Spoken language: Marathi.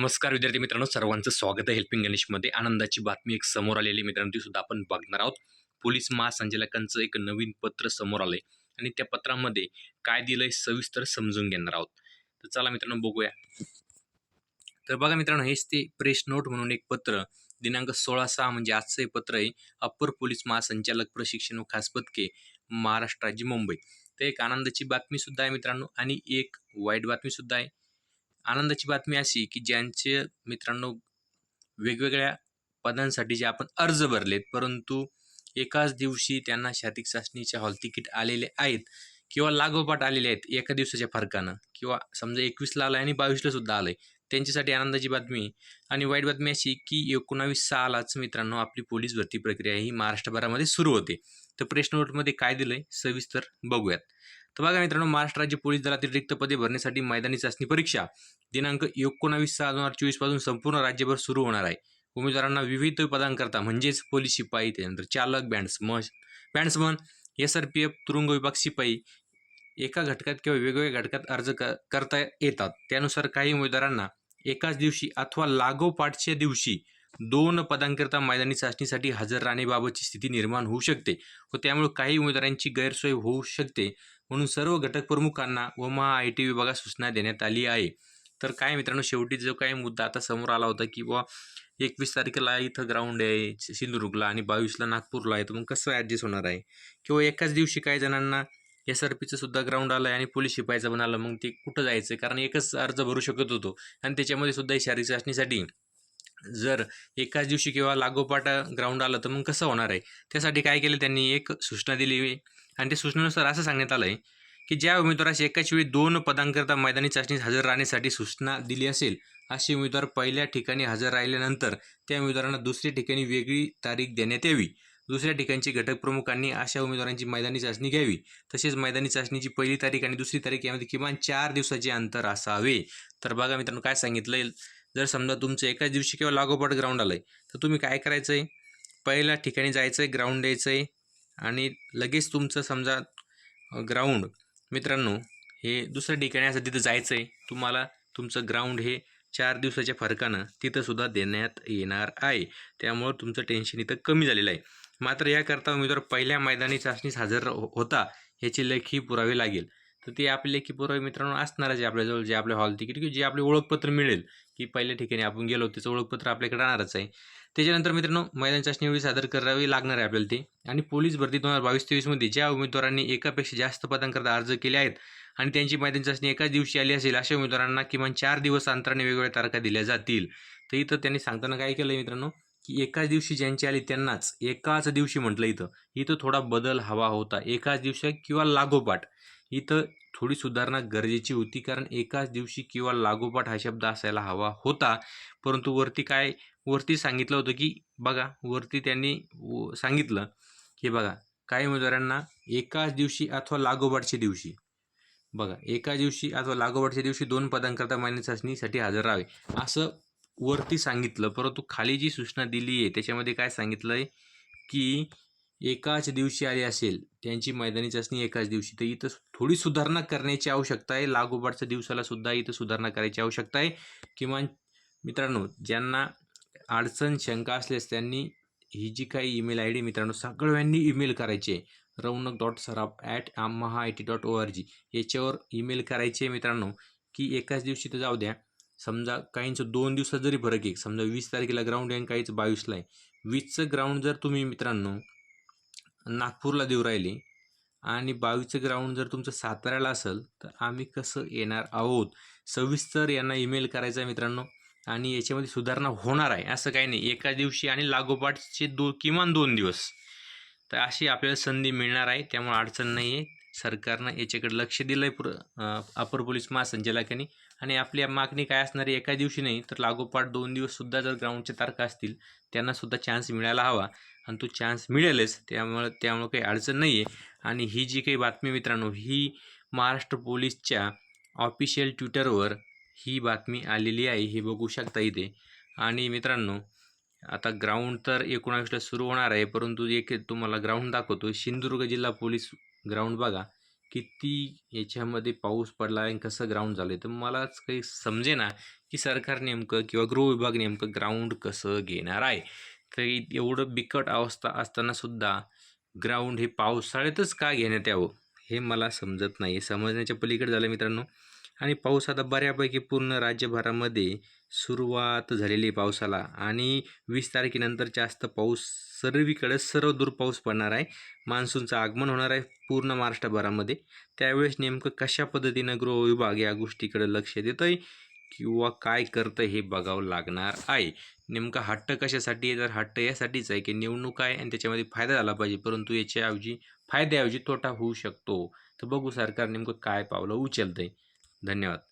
नमस्कार विद्यार्थी मित्रांनो सर्वांचं स्वागत आहे हेल्पिंग गणेशमध्ये आनंदाची बातमी एक समोर आलेली मित्रांनो ती सुद्धा आपण बघणार आहोत. पोलीस महासंचालकांचं एक नवीन पत्र समोर आलंय. आणि त्या पत्रामध्ये काय दिलंय सविस्तर समजून घेणार आहोत. तर चला मित्रांनो बघूया. तर बघा मित्रांनो हेच ते प्रेस नोट म्हणून एक पत्र. दिनांक सोळा सहा म्हणजे आजचं हे पत्र आहे अप्पर पोलीस महासंचालक प्रशिक्षण व खास पदके महाराष्ट्र राज्य मुंबई. तर एक आनंदाची बातमी सुद्धा आहे मित्रांनो आणि एक वाईट बातमी सुद्धा आहे. आनंदाची बातमी अशी की ज्यांचे मित्रांनो वेगवेगळ्या पदांसाठी जे आपण अर्ज भरलेत परंतु एकाच दिवशी त्यांना शारीरिक चाचणीच्या हॉल तिकीट आलेले आहेत किंवा लागोपाठ आलेले आहेत एका दिवसाच्या फरकानं किंवा समजा एकवीसला आलं आणि बावीसला सुद्धा आलं आहे त्यांच्यासाठी आनंदाची बातमी आणि वाईट बातमी अशी की एकोणावीस सहालाच मित्रांनो आपली पोलीस भरती प्रक्रिया ही महाराष्ट्रभरामध्ये सुरू होते. तर प्रेस नोटमध्ये काय दिलं आहे सविस्तर बघूयात. तर बघा मित्रांनो महाराष्ट्र राज्य पोलीस दलातील रिक्त पदे भरण्यासाठी मैदानी चाचणी परीक्षा. दिनांक एकोणावीस सहा दोन हजार चोवीसपासून संपूर्ण राज्यभर सुरू होणार आहे. उमेदवारांना विविध पदांकरता म्हणजेच पोलीस शिपाई त्यानंतर चालक bandsman bandsman S R P F तुरुंग विभाग शिपाई एका घटकात किंवा वेगवेगळ्या घटकात अर्ज क करता येतात. त्यानुसार काही उमेदवारांना एकाच दिवशी अथवा लागोपाठच्या दिवशी दोन पदांकरता मैदानी चाचणीसाठी हजर राहण्याबाबतची स्थिती निर्माण होऊ शकते व त्यामुळे काही उमेदवारांची गैरसोय होऊ शकते. म्हणून सर्व घटक प्रमुखांना व महा आय टी विभागात सूचना देण्यात आली आहे. तर काय मित्रांनो शेवटी जो काही मुद्दा आता समोर आला होता की बुवा एकवीस तारखेला इथं ग्राउंड आहे सिंधुदुर्गला आणि बावीसला नागपूरला आहे तर मग कसं ॲडजस्ट होणार आहे? किंवा एकाच दिवशी काही जणांना एस आर पीचं सुद्धा ग्राउंड आलं आहे आणि पोलीस शिपायचं पण आलं मग ते कुठं जायचं? कारण एकच अर्ज भरू शकत होतो आणि त्याच्यामध्ये सुद्धा शारीरिक चाचणीसाठी. जर एकाच दिवशी किंवा लागोपाठ ग्राउंड आलं तर मग कसं होणार आहे? त्यासाठी काय केलं त्यांनी? एक सूचना दिली. आणि त्या सूचनेनुसार असं सांगण्यात आलं आहे की ज्या उमेदवारास एकाच वेळी दोन पदांकरता मैदानी चाचणीत हजर राहण्यासाठी सूचना दिली असेल असे उमेदवार पहिल्या ठिकाणी हजर राहिल्यानंतर त्या उमेदवारांना दुसऱ्या ठिकाणी वेगळी तारीख देण्यात यावी. दुसऱ्या ठिकाणचे घटक प्रमुखांनी अशा उमेदवारांची मैदानी चाचणी घ्यावी. तसेच मैदानी चाचणीची पहिली तारीख आणि दुसरी तारीख यामध्ये किमान चार दिवसाचे अंतर असावे. तर बघा मित्रांनो काय सांगितलं जर समजा तुमचं एकाच दिवशी किंवा लागोपाठ ग्राउंड आलं आहे तर तुम्ही काय करायचं आहे पहिल्या ठिकाणी जायचं आहे ग्राउंड द्यायचं आहे आणि लगेच तुमचं समजा ग्राउंड मित्रांनो हे दुसऱ्या ठिकाणी असं तिथं जायचं आहे तुम्हाला तुमचं ग्राउंड हे चार दिवसाच्या फरकानं तिथंसुद्धा देण्यात येणार आहे. त्यामुळं तुमचं टेन्शन इथं कमी झालेलं आहे. मात्र याकरता उमेदवार पहिल्या मैदानी चाचणीस हजर हो-, होता याची लेखी पुरावे लागेल. तर ते आपले लेखी पुरावे मित्रांनो असणार आहे आपल्याजवळ जे आपले हॉल तिकीट किंवा जे आपले ओळखपत्र मिळेल की पहिल्या ठिकाणी आपण गेलो त्याचं ओळखपत्र आपल्याकडे राहणारच आहे. त्याच्यानंतर मित्रांनो मैदान चाचणीवेळी सादर करावी लागणार आहे आपल्याला ते. आणि पोलीस भरती दोन हजार बावीस तेवीसमध्ये ज्या उमेदवारांनी एकापेक्षा जास्त पदांकरता अर्ज केले आहेत आणि त्यांची मैदान चाचणी एकाच दिवशी आली असेल अशा उमेदवारांना किमान चार दिवस अंतराने वेगवेगळ्या तारखा दिल्या जातील. तर इथं त्यांनी सांगताना काय केलं मित्रांनो की एकाच दिवशी ज्यांची आली त्यांनाच एकाच दिवशी म्हटलं इथं. इथं थोडा बदल हवा होता. एकाच दिवशी किंवा लागोपाठ. इथं थोडी सुधारणा गरजेची होती. कारण एकाच दिवशी किंवा लागोपाठ हा शब्द असायला हवा होता. परंतु वरती काय वरती सांगितलं होतं की बघा वरती त्यांनी व- सांगितलं की बघा काही उमेदवारांना एकाच दिवशी अथवा लागोपाठच्या दिवशी बघा एका दिवशी अथवा लागोपाठच्या दिवशी दोन पदांकरता मान्य चाचणीसाठी हजर राहावे असं वरती सांगितलं. परंतु खाली जी सूचना दिली आहे त्याच्यामध्ये काय सांगितलं आहे की एकाच दिवशी आली असेल त्यांची मैदानी चाचणी एकाच दिवशी. तर इथं थोडी सुधारणा करण्याची आवश्यकता आहे. लागोपाठच्या दिवसाला सुद्धा इथं सुधारणा करायची आवश्यकता आहे. किमान मित्रांनो ज्यांना अडचण शंका असल्यास त्यांनी ही जी काही ईमेल आय डी मित्रांनो सगळ्यांनी ईमेल करायची. आहे Raunak dot Saraf at Maha I T dot O R G याच्यावर ईमेल करायचे आहे मित्रांनो की एकाच दिवशी तर जाऊ द्या. समजा काहींचं दोन दिवसात जरी फरक आहे समजा वीस तारखेला ग्राउंड आहे आणि काहीचं बावीसला आहे. वीसचं ग्राउंड जर तुम्ही मित्रांनो नागपूरला देऊ राहिले. आणि बावीसचं ग्राउंड जर तुमचं साताऱ्याला असेल तर आम्ही कसं येणार आहोत? सविस्तर यांना ईमेल करायचा आहे मित्रांनो. आणि याच्यामध्ये सुधारणा होणार आहे. असं काही नाही. एका दिवशी आणि लागोपाठचे दो किमान दोन दिवस. तर अशी आपल्याला संधी मिळणार आहे. त्यामुळे अडचण नाही आहे सरकारनं याच्याकडे लक्ष दिलं आहे पुर अपर पोलीस महासंचालकांनी. आणि आपली मागणी काय असणार आहे एका दिवशी नाही तर लागोपाठ दोन दिवससुद्धा जर ग्राउंडच्या तारखा असतील त्यांनासुद्धा चान्स मिळायला हवा. आणि तो चान्स मिळेलच त्यामुळं त्यामुळं काही अडचण नाही आहे आणि ही जी काही बातमी मित्रांनो ही महाराष्ट्र पोलीसच्या ऑफिशियल ट्विटरवर ही बातमी आलेली आहे हे बघू शकता इथे. आणि मित्रांनो आता ग्राउंड तर एकोणावीसला सुरू होणार आहे परंतु एक तुम्हाला ग्राउंड दाखवतो सिंधुदुर्ग जिल्हा पोलीस ग्राउंड बघा. किती याच्यामध्ये पाऊस पडला आणि कसं ग्राउंड झालं आहे तर मलाच काही समजे ना की सरकार नेमकं किंवा गृहविभाग नेमकं ग्राउंड कसं घेणार आहे? तर एवढं बिकट अवस्था असताना सुद्धा ग्राउंड हे पावसाळ्यातच का घेण्यात यावं हे मला समजत नाही समजण्याच्या पलीकडे झालं मित्रांनो आणि पाऊस आता बऱ्यापैकी पूर्ण राज्यभरामध्ये सुरुवात झालेली आहे पावसाला. आणि वीस तारखेनंतर जास्त पाऊस सर्वीकडे सर्व दूर पाऊस पडणार आहे. मान्सूनचं आगमन होणार आहे पूर्ण महाराष्ट्रभरामध्ये. त्यावेळेस नेमकं कशा पद्धतीनं गृह विभाग या गोष्टीकडे लक्ष देतं आहे किंवा काय करतं हे बघावं लागणार आहे. नेमका हट्ट कशासाठी आहे? तर हट्ट यासाठीच आहे की निवडणूक आहे आणि त्याच्यामध्ये फायदा झाला पाहिजे. परंतु याच्याऐवजी फायद्याऐवजी तोटा होऊ शकतो. तर बघू सरकार नेमकं काय पावलं उचलतं आहे धन्यवाद.